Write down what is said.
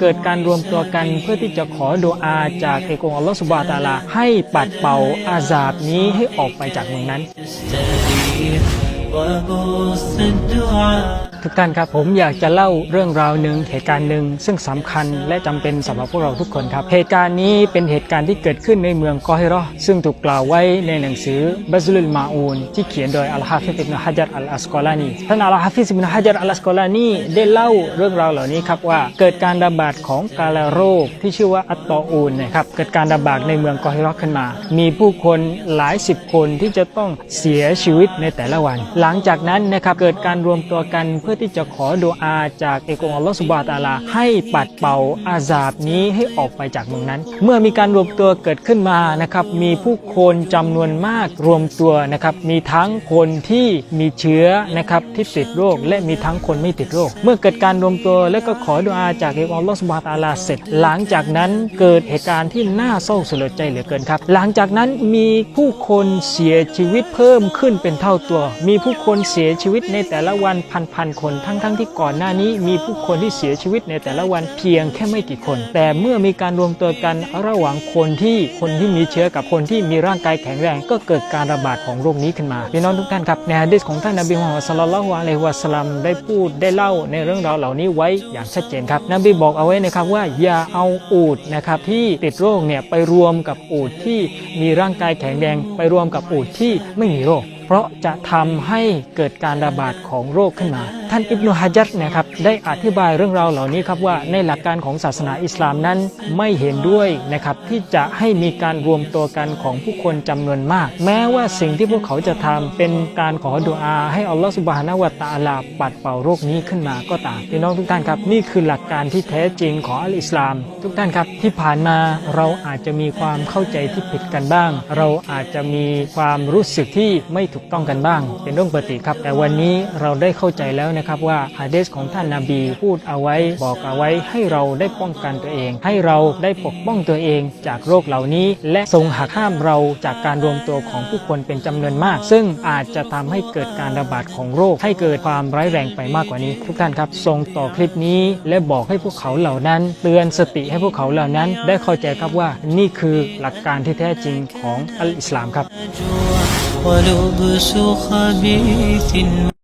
เกิดการรวมตัวกันเพื่อที่จะขอดูอาจากเอกองอัลลอฮฺสุบาตาลา ให้ปัดเป่าอาซาบนี้ให้ออกไปจากเมืองนั้น ทุกท่านครับผมอยากจะเล่าเรื่องราวหนึ่งเหตุการณ์หนึ่งซึ่งสำคัญและจำเป็นสำหรับพวกเราทุกคนครับเหตุการณ์นี้เป็นเหตุการณ์ที่เกิดขึ้นในเมืองกอฮิราะห์ซึ่งถูกกล่าวไว้ในหนังสือบัซลุลมาอูนที่เขียนโดยอัลฮะฟิซอิบนุฮะจัรอัลอัสกอลานีท่านอัลฮะฟิซอิบนุฮะจัรอัลอัสกอลานีได้เล่าเรื่องราวเหล่านี้ครับว่าเกิดการระบาดของกาฬโรคที่ชื่อว่าอัตตออูนนะครับเกิดการระบาดในเมืองกอฮิราะห์ขึ้นมา มีผู้คนหลายสิบคนที่จะต้องเสียชีวิตในแต่ละวันหลังจากนั้นนะครับเกิดการรวมตัวกันเพื่อที่จะขอดุอาจากเอกองอัลลอฮฺสุบานะตะอาลา ให้ปัดเป่าอาซาบนี้ให้ออกไปจากเมืองนั้น เมื่อมีการรวมตัวเกิดขึ้นมานะครับมีผู้คนจำนวนมากรวมตัวนะครับมีทั้งคนที่มีเชื้อนะครับที่ติดโรค และมีทั้งคนไม่ติดโรค เมื่อเกิดการรวมตัวและก็ขอดุอาจากเอกองอัลลอฮฺสุบานะตะอาลาเสร็จ หลังจากนั้นเกิดเหตุการณ์ที่น่าเศร้าสลดใจเหลือเกินครับ หลังจากนั้นมีผู้คนเสียชีวิตเพิ่มขึ้นเป็นเท่าตัวมีผู้คนเสียชีวิตในแต่ละวันพันๆคน ทั้งๆทที่ก่อนหน้านี้มีผู้คนที่เสียชีวิตในแต่ละวันเพียงแค่ไม่กี่คน แต่เมื่อมีการรวมตัวกันระหว่างคนที่คนที่มีเชื้อกับคนที่มีร่างกายแข็งแรง ก็เกิดการระบาดของโรคนี้ขึ้นมาพี่น้องทุกท่านครับในฮะดีษของท่านนบีมุฮัมมัดศ็อลลัลฮุอะลัยฮิวะสัลลัมได้พูดได้เล่าในเรื่องราวเหล่านี้ไว้อย่างชัดเจนครับนบีบอกเอาไว้นะครับว่าอย่าเอาอูดนะครับที่ติดโรคเนี่ยไปรวมกับอูดที่มีร่างกายแข็งแรงไปรวมกับอูดที่ไม่มีโรค เพราะจะทำให้เกิดการระบาดของโรคขึ้นมา ท่านอิบนุฮะจัดนะครับได้อธิบายเรื่องราวเหล่านี้ครับว่าในหลักการของศาสนาอิสลามนั้นไม่เห็นด้วยนะครับที่จะให้มีการรวมตัวกันของผู้คนจำนวนมาก แม้ว่าสิ่งที่พวกเขาจะทำเป็นการขอดุอา ให้อัลลอฮฺสุบฮานะฮูวะตาลาปัดเป่าโรคนี้ขึ้นมาก็ตามพี่น้องทุกท่านครับ นี่คือหลักการที่แท้จริงของอัลอิสลาม ทุกท่านครับที่ผ่านมาเราอาจจะมีความเข้าใจที่ผิดกันบ้าง เราอาจจะมีความรู้สึกที่ไม่ถูกต้องกันบ้าง เป็นเรื่องปกติครับ แต่วันนี้เราได้เข้าใจแล้วนะครับว่าฮะดีษของท่านนาบีพูดเอาไว้บอกเอาไว้ให้เราได้ป้องกันตัวเอง ให้เราได้ปกป้องตัวเองจากโรคเหล่านี้ และทรงหักห้ามเราจากการรวมตัวของผู้คนเป็นจำนวนมาก ซึ่งอาจจะทำให้เกิดการระบาดของโรค ให้เกิดความร้ายแรงไปมากกว่านี้ ทุกท่านครับทรงต่อคลิปนี้ และบอกให้พวกเขาเหล่านั้น เตือนสติให้พวกเขาเหล่านั้น ได้เข้าใจครับว่านี่คือหลักการที่แท้จริงของอัลอิสลามครับ